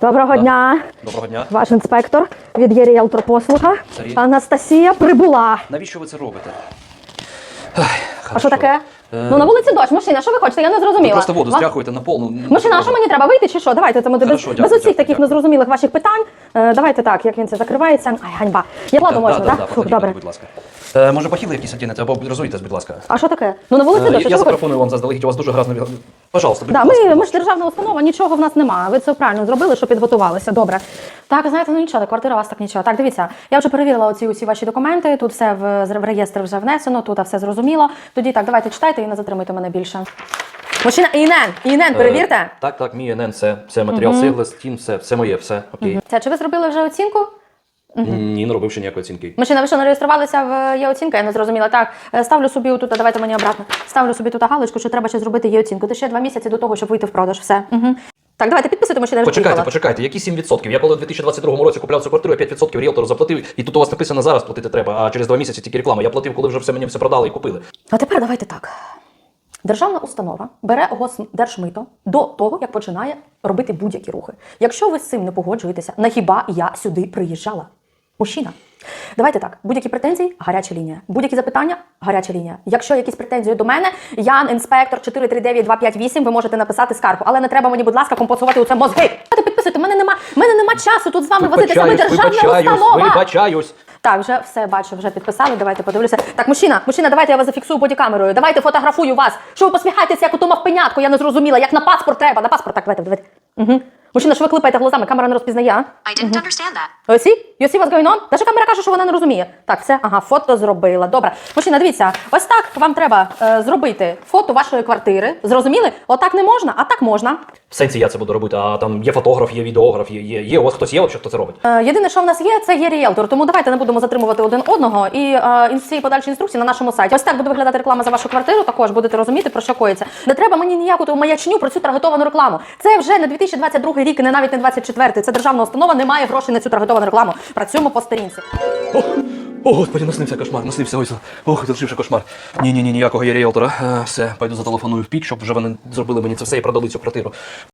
Доброго дня, Доброго дня. ваш інспектор від є. Анастасія прибула. Навіщо ви це робите? А що таке? Е, Ну на вулиці дощ, мужчина, що ви хочете? Я не Ви зрозуміла. просто воду стряхуєте на пол. ну, Мужчина, а що мені треба вийти чи що? Давайте це ми без, Хорошо, без дякую, усіх дякую, таких дякую. незрозумілих ваших питань. Е, давайте так, як він це закривається. Ай, ганьба. Я владу можна, так? Фух, добре. Будь ласка. Е, може, бахіли якісь одінете, або розуйтесь, будь ласка. А що таке? Ну на вулиці Е, дощ, я що ви хочете? вам заздалегідь, у вас дуже грозно. Пожалуйста, будь Да, ласка, ми, ми ж державна установа, нічого в нас немає. Ви це правильно зробили, що підготувалися. Добре. Так, знаєте, ну нічого, квартира у вас так нічого. Так, дивіться, я вже перевірила оці усі ваші документи. Тут все в, в реєстр вже внесено, тут все зрозуміло. Тоді так, давайте читайте і не затримуйте мене більше. Мужчина, ІНН, ІНН, перевірте. Е, Так, так, мій НН, це, це матеріал сигли, стін, все, все моє, все, окей. Це чи ви зробили вже оцінку? Ні, не робив ще ніякої оцінки. Ви що не реєструвалися в є оцінка? Я не зрозуміла. Так, е, ставлю собі тут, давайте мені обратно. Ставлю собі тут галочку, що треба ще зробити є оцінку. Це ще два місяці до того, щоб вийти в продаж. Все. Угу. Так, давайте підписуйте, я вже Почекайте, почекайте, які 7%? Я коли в 2022 році купляв цю квартиру, я 5% ріелтору заплатив, і тут у вас написано зараз платити треба, а через два місяці тільки реклама. Я платив, коли вже все мені все продали і купили. А тепер давайте так. Державна установа бере госдержмито до того, як починає робити будь-які рухи. Якщо ви з цим не погоджуєтеся, на хіба я сюди приїжджала? Мужчина. Давайте так, будь-які претензії гаряча лінія. Будь-які запитання гаряча лінія. Якщо якісь претензії до мене, Ян, інспектор 439258, ви можете написати скаргу, але не треба мені, будь ласка, компенсувати у це мозги. Давайте підписуйте. Мене нема, мене нема часу тут з вами. Ми Вибачаюсь, державна вибачаюсь, установа. вибачаюсь. Так, вже все бачу, вже підписали. Давайте подивлюся. Так, мужчина, мужчина, давайте я вас зафіксую бодікамерою. Давайте фотографую вас. Що ви посміхаєтеся, як у тому пенятку? Я не зрозуміла, як на паспорт треба. На паспорт, так, давайте, давайте. Угу. Мужчина, що ви глазами? Камера не розпізнає. а? I didn't understand that. You see? You see what's going on? Даже камера каже, що вона не розуміє. Так, все, ага, фото зробила. Добре. Мужчина, дивіться, ось так вам треба е, зробити фото вашої квартири. Зрозуміли? Отак не можна, а так можна. В сенсі я це буду робити, а там є фотограф, є відеограф, є, є, є у вас хтось є, взагалі, хто це робить. Е, Єдине, що в нас є, це є ріелтор. Тому давайте не будемо затримувати один одного. І е, всі подальші інструкції на нашому сайті. Ось так буде виглядати реклама за вашу квартиру. Також будете розуміти, про що коїться. Не треба мені ніяку ту маячню про цю таргетовану рекламу. Це вже не 2022 рік, і не навіть не 24. Це державна установа, немає грошей на цю таргетовану рекламу. Працюємо по сторінці. О, о, господи, наснився кошмар, наснився ось. Ох, залишився кошмар. Ні, ні, ні, ніякого є ріелтора. Е, все, пойду зателефоную в пік, щоб вже вони зробили мені це все і продали цю квартиру.